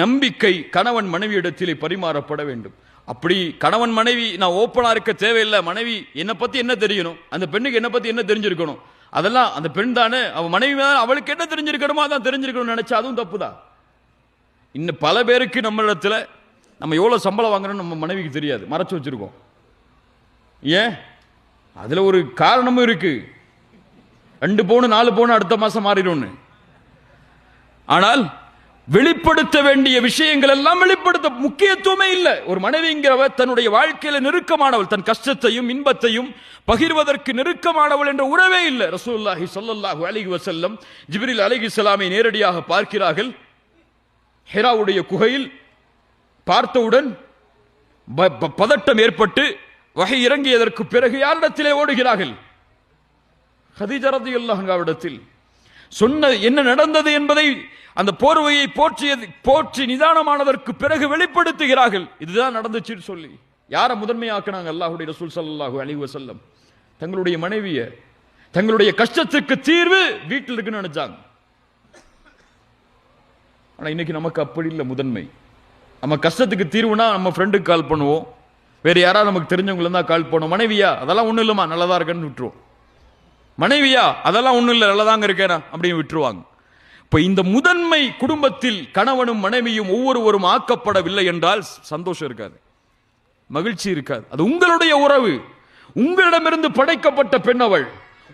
நம்பிக்கை கணவன் மனைவியிடத்திலே பரிமாறப்பட வேண்டும். அப்படி கணவன் மனைவி நான் ஓப்பனாக இருக்க தேவையில்லை மனைவி என்னை பற்றி என்ன தெரியணும்? அந்த பெண்ணுக்கு என்னை பற்றி என்ன தெரிஞ்சிருக்கணும்? அதெல்லாம் அந்த பெண் தானே அவள் மனைவி மேலே அவளுக்கு என்ன தெரிஞ்சிருக்கணுமோ அதான் தெரிஞ்சிருக்கணும் நினச்சா அதுவும் தப்பு தான் இன்னும் பல பேருக்கு நம்ம இடத்துல நம்ம எவ்வளோ சம்பளம் வாங்குறோம்னு நம்ம மனைவிக்கு தெரியாது. மறைச்சு வச்சிருக்கோம். ஏன்? அதில் ஒரு காரணமும் இருக்கு. ரெண்டு பவுன் நாலு பவுன் அடுத்த மாதம் மாறிடும்னு. ஆனால் வெளிப்படுத்த வேண்டிய விஷயங்கள் எல்லாம் வெளிப்படுத்த முக்கியத்துவமே இல்லை. ஒரு மனைவிங்கிறவ தன்னுடைய வாழ்க்கையில நெருக்கமானவள் தன் கஷ்டத்தையும் இன்பத்தையும் பகிர்வதற்கு நெருக்கமானவள் என்ற உறவே இல்லை. ரசூல்லாஹி சொல்லல்லாஹு அலிஹி வசல்லம் ஜிபிரில் அலிஹி சலாமை நேரடியாக பார்க்கிறார்கள். ஹெராவுடைய குகையில் பார்த்தவுடன் ப- ப- பதட்டம் ஏற்பட்டு வகை இறங்கியதற்கு பிறகு யாரிடத்திலே ஓடுகிறார்கள்? ஹதீஜா ரலியல்லாஹு சொன்ன என்ன நடந்தது என்பதை அந்த போர்வையை போற்றியது போற்றி நிதானமானதற்கு பிறகு வெளிப்படுத்துகிறார்கள். இதுதான் நடந்துச்சுன்னு சொல்லி. யாரை முதன்மையாக்குனாங்க? அல்லாஹுடைய ரசூல் சல்லாஹூ அலி வசல்லம் தங்களுடைய மனைவிய தங்களுடைய கஷ்டத்துக்கு தீர்வு வீட்டில் இருக்குன்னு நினைச்சாங்க. ஆனா இன்னைக்கு நமக்கு அப்படி இல்லை முதன்மை. நம்ம கஷ்டத்துக்கு தீர்வுனா நம்ம ஃப்ரெண்டுக்கு கால் பண்ணுவோம். வேற யாராவது நமக்கு தெரிஞ்சவங்கள தான் கால் பண்ணுவோம். மனைவியா? அதெல்லாம் ஒன்றும் இல்லைம்மா. நல்லதா இருக்குன்னு விட்டுருவோம். மனைவியா அதெல்லாம் ஒன்றும் இல்லை நல்லதாங்க இருக்கேனா? அப்படின்னு விட்டுருவாங்க. இப்போ இந்த முதன்மை குடும்பத்தில் கணவனும் மனைவியும் ஒவ்வொருவரும் ஆக்கப்படவில்லை என்றால் சந்தோஷம் இருக்காது. மகிழ்ச்சி இருக்காது. அது உங்களுடைய உறவு. உங்களிடமிருந்து படைக்கப்பட்ட பெண்ணவள்.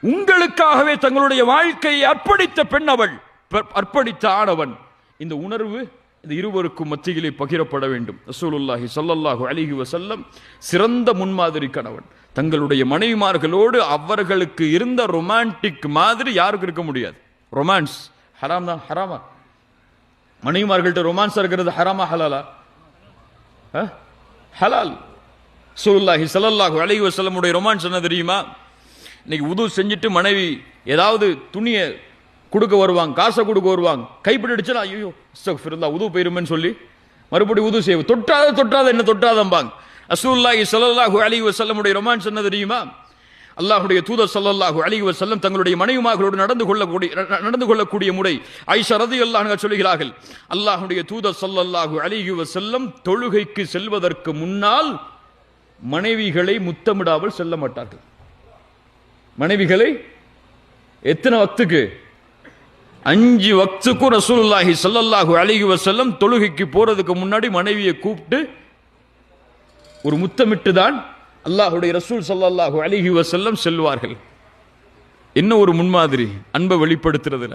உங்களுக்காகவே தங்களுடைய வாழ்க்கையை அர்ப்பணித்த பெண்ணவள். ப- அர்ப்பணித்த ஆணவன் இந்த உணர்வு இந்த இருவருக்கும் மத்தியிலே பகிரப்பட வேண்டும். ரசூலுல்லாஹி சல்லல்லாஹு அலிஹி வசல்லம் சிறந்த முன்மாதிரி கணவன். தங்களுடைய மனைவிமார்களோடு அவர்களுக்கு இருந்த ரொமான்டிக் மாதிரி யாருக்கும் இருக்க முடியாது. ரொமான்ஸ் ஹராம் தான் ஹராமா மனைவிமார்கள்ட்ட ரொமான்ஸ் இருக்கிறது ஹராமா ஹலாலா ஆ? ஹலால் சுல்லாஹி சலல்லாஹு அலைஹி வசலமுடைய ரொமான்ஸ் என்ன தெரியுமா? இன்னைக்கு உது செஞ்சுட்டு மனைவி ஏதாவது துணியை கொடுக்க வருவாங்க காசை கொடுக்க வருவாங்க கைப்பிடி அடிச்சா ஐயோ அஸ்தக்ஃபிருல்லாஹ் உது போயிருமேன்னு சொல்லி மறுபடியும் உது செய்வோம் தொட்டாத தொட்டாத என்ன தொட்டாதம்பாங்க? அசூல்லாஹி ஸல்லல்லாஹு அலி வசல்லமுடைய ரொமான்ஸ் என்ன தெரியுமா? அல்லாஹுடைய தூதர் ஸல்லல்லாஹு அலி வசல்லம் தங்களுடைய மனைவிமார்களோடு நடந்து கொள்ளக்கூடிய நடந்து கொள்ளக்கூடிய முறை ஐஷா ரலியல்லாஹு அன்ஹா சொல்கிறார்கள். அல்லாஹுடைய தூதர் சல்லல்லாஹு அலைஹி வசல்லம் தொழுகைக்கு செல்வதற்கு முன்னால் மனைவிகளை முத்தமிடாமல் செல்ல மாட்டார்கள். மனைவிகளை எத்தனை வக்துக்கு அஞ்சு வக்துக்கும் ரசூலுல்லாஹி சல்லல்லாஹு அலிஹி வசல்லம் தொழுகைக்கு போறதுக்கு முன்னாடி மனைவியை கூப்பிட்டு ஒரு முத்தமிட்டு தான் அல்லாஹுடைய ரசூல் சல்லாஹூ அலிஹி வசல்லம் செல்வார்கள். என்ன ஒரு முன்மாதிரி அன்பை வெளிப்படுத்துறதுல?